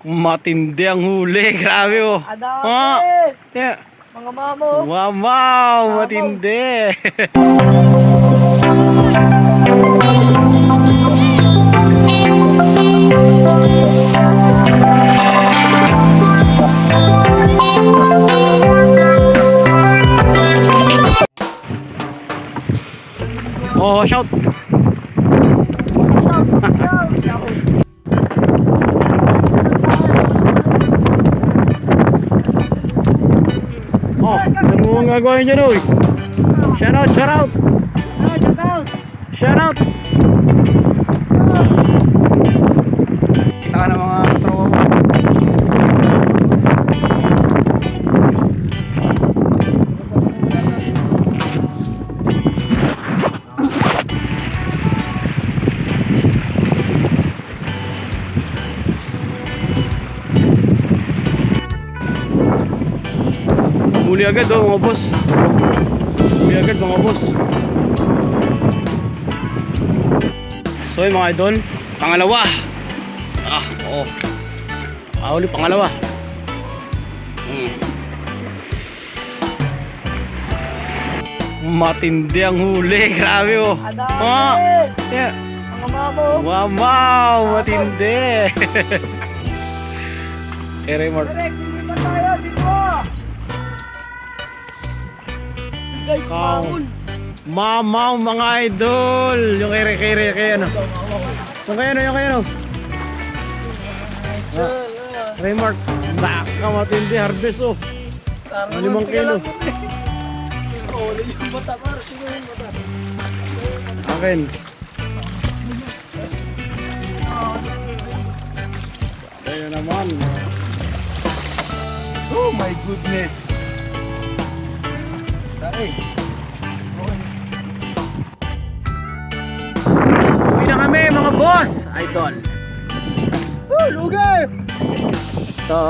Matindi ang huli. Grabe oh. Adami! Ah, yeah. Mga mamo! Wow, wow, matindi. oh, shout. Oh, ano mo ang gagawin dyan, uy? Shout out, shout out. Shout out. Taka na mga Muli agad oh mga boss. Muli agad mga boss. So yun mga idol, pangalawa. Ah, oo. Ah, uli pangalawa. Hmm. Matindi ang huli, grabe oh. Adami! Ah, yeah. Mga mamo! Wow, wow, matindi. Kay Raymond. Guys, Wow. maul! Mamaw mga idol. Yung kay kay kay kay ano. Yung kay ano, yung kay ano. Ah, Raymark. Baka matindi harvest oh. Limang kilo. Oh, yung bata par, sino yung bata? Akin. Kaya naman. Oh my goodness. Uwi na kami mga boss. Idol. Oh, lugay! Ito.